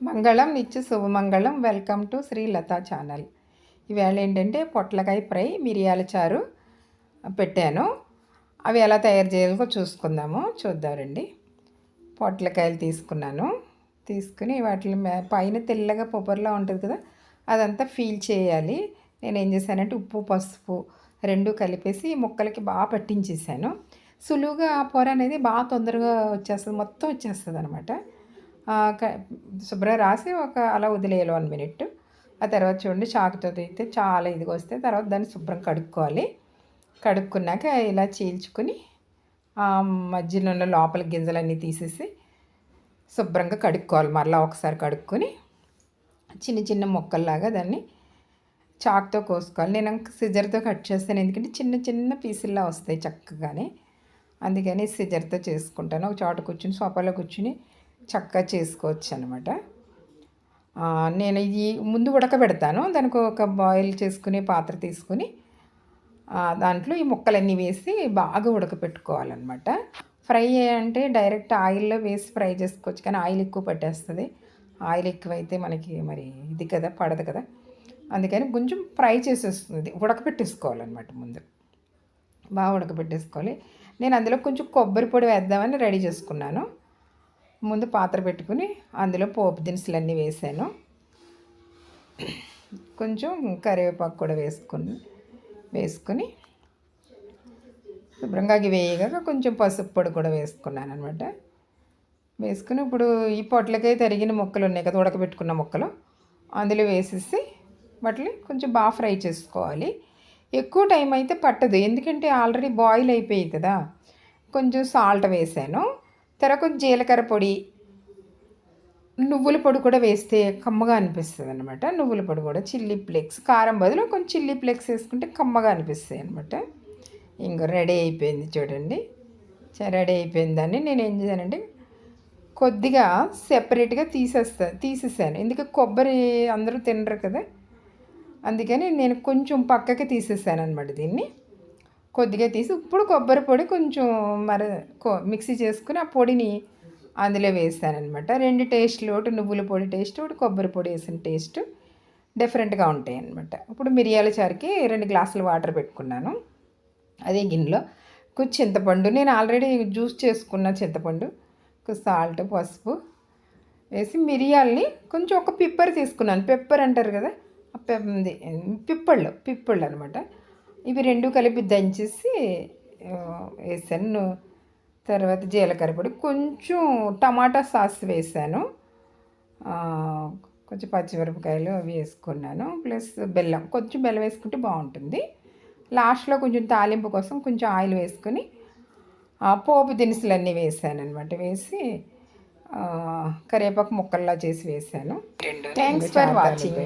మంగళం నిత్య శుభమంగళం. Welcome to Shri Latha channel. ఈవేళ ఏంటంటే పొట్లకాయ ఫ్రై మిరియాల చారు పెట్టాను. అవి ఎలా తయారు చేయాలో చూసుకుందాము. చూద్దామండి పొట్లకాయలు తీసుకున్నాను. తీసుకుని వాటిని పైన తెల్లగా పొబ్బర్లా ఉంటుంది కదా అదంతా ఫీల్ చేయాలి. నేను ఏం చేశానంటే ఉప్పు పసుపు రెండు కలిపేసి ముక్కలకి బాగా పట్టించేసాను సులువుగా ఆ పొర అనేది బాగా తొందరగా వచ్చేస్తుంది మొత్తం వచ్చేస్తుంది అనమాట శుభ్రంగా రాసి ఒక అలా వదిలేయాలి వన్ మినిట్ ఆ తర్వాత చూడండి చాకుతో అయితే చాలా ఇదిగా వస్తే తర్వాత దాన్ని శుభ్రం కడుక్కోవాలి. కడుక్కున్నాక ఇలా చీల్చుకుని ఆ మధ్యలో ఉన్న లోపల గింజలన్నీ తీసేసి శుభ్రంగా కడుక్కోవాలి. మరలా ఒకసారి కడుక్కొని చిన్న చిన్న ముక్కల్లాగా దాన్ని చాక్తో కోసుకోవాలి. నేను సిజర్తో కట్ చేస్తాను. ఎందుకంటే చిన్న చిన్న పీసుల్లా వస్తాయి చక్కగానే. అందుకని సిజర్తో చేసుకుంటాను. ఒక చోట కూర్చుని సోఫాలో కూర్చుని చక్కగా చేసుకోవచ్చు అనమాట నేను ఇది ముందు ఉడకబెడతాను. దానికి ఒక బాయిల్ చేసుకునే పాత్ర తీసుకుని దాంట్లో ఈ ముక్కలన్నీ వేసి బాగా ఉడకపెట్టుకోవాలన్నమాట. ఫ్రై అంటే డైరెక్ట్ ఆయిల్లో వేసి ఫ్రై చేసుకోవచ్చు కానీ ఆయిల్ ఎక్కువ పట్టేస్తుంది. ఆయిల్ ఎక్కువైతే మనకి మరి ఇది కదా పడదు కదా. అందుకని కొంచెం ఫ్రై చేసేస్తుంది ఉడకపెట్టేసుకోవాలన్నమాట ముందు. బాగా ఉడకబెట్టేసుకోవాలి నేను అందులో కొంచెం కొబ్బరి పొడి వేద్దామని రెడీ చేసుకున్నాను. ముందు పాత్ర పెట్టుకుని అందులో పోపు దినుసులన్నీ వేసాను. కొంచెం కరివేపాకు కూడా వేసుకుని వేసుకుని శుభ్రంగా అవి వేయగాక కొంచెం పసుపు పొడి కూడా వేసుకున్నాను అనమాట వేసుకుని ఇప్పుడు ఈ పొట్లకాయ తరిగిన ముక్కలు ఉన్నాయి కదా ఉడకబెట్టుకున్న ముక్కలు. అందులో వేసేసి వాటిని కొంచెం బాగా ఫ్రై చేసుకోవాలి. ఎక్కువ టైం అయితే పట్టదు. ఎందుకంటే ఆల్రెడీ బాయిల్ అయిపోయి కదా. కొంచెం సాల్ట్ వేసాను. తర్వాత కొంచెం జీలకర్ర పొడి నువ్వుల పొడి కూడా వేస్తే కమ్మగా అనిపిస్తుంది అనమాట నువ్వుల పొడి కూడా చిల్లీ ఫ్లేక్స్ కారం బదులు కొంచెం చిల్లీ ఫ్లేక్స్ వేసుకుంటే కమ్మగా అనిపిస్తాయి అనమాట ఇంక రెడీ అయిపోయింది చూడండి. చ- రెడీ దాన్ని నేను ఏం చేశానంటే కొద్దిగా సెపరేట్గా తీసేస్తా తీసేసాను. ఎందుకంటే కొబ్బరి అందరూ తినరు కదా. అందుకని నేను కొంచెం పక్కకి తీసేసాను అనమాట దీన్ని. కొద్దిగా తీసి ఇప్పుడు కొబ్బరి పొడి కొంచెం మరి కొ- మిక్సీ చేసుకుని ఆ పొడిని అందులో వేసానమాట రెండు టేస్ట్లు ఒకటి నువ్వుల పొడి టేస్ట్ ఒకటి కొబ్బరి పొడి వేసిన టేస్ట్ డిఫరెంట్గా ఉంటాయి అనమాట ఇప్పుడు మిరియాల చారుకి రెండు గ్లాసులు వాటర్ పెట్టుకున్నాను. అదే గిన్నెలో కొంచెం చింతపండు నేను ఆల్రెడీ జ్యూస్ చేసుకున్న చింతపండు సాల్ట్ పసుపు వేసి మిరియాల్ని కొంచెం ఒక పిప్పర్ తీసుకున్నాను. పెప్పర్ అంటారు కదా ఆ పిప్పళ్ళు పిప్పళ్ళు అనమాట ఇవి రెండు కలిపి దంచేసి వేసాను. తర్వాత జీలకర్ర పొడి. కొంచెం టమాటా సాస్ వేసాను. కొంచెం పచ్చిమిరపకాయలు అవి వేసుకున్నాను. ప్లస్ బెల్లం. కొంచెం బెల్లం వేసుకుంటే బాగుంటుంది. లాస్ట్లో కొంచెం తాలింపు కోసం కొంచెం ఆయిల్ వేసుకొని పోపు దినుసులన్నీ వేసాను అనమాట వేసి కరివేపాకు ముక్కల్లా చేసి వేసాను. Thanks for watching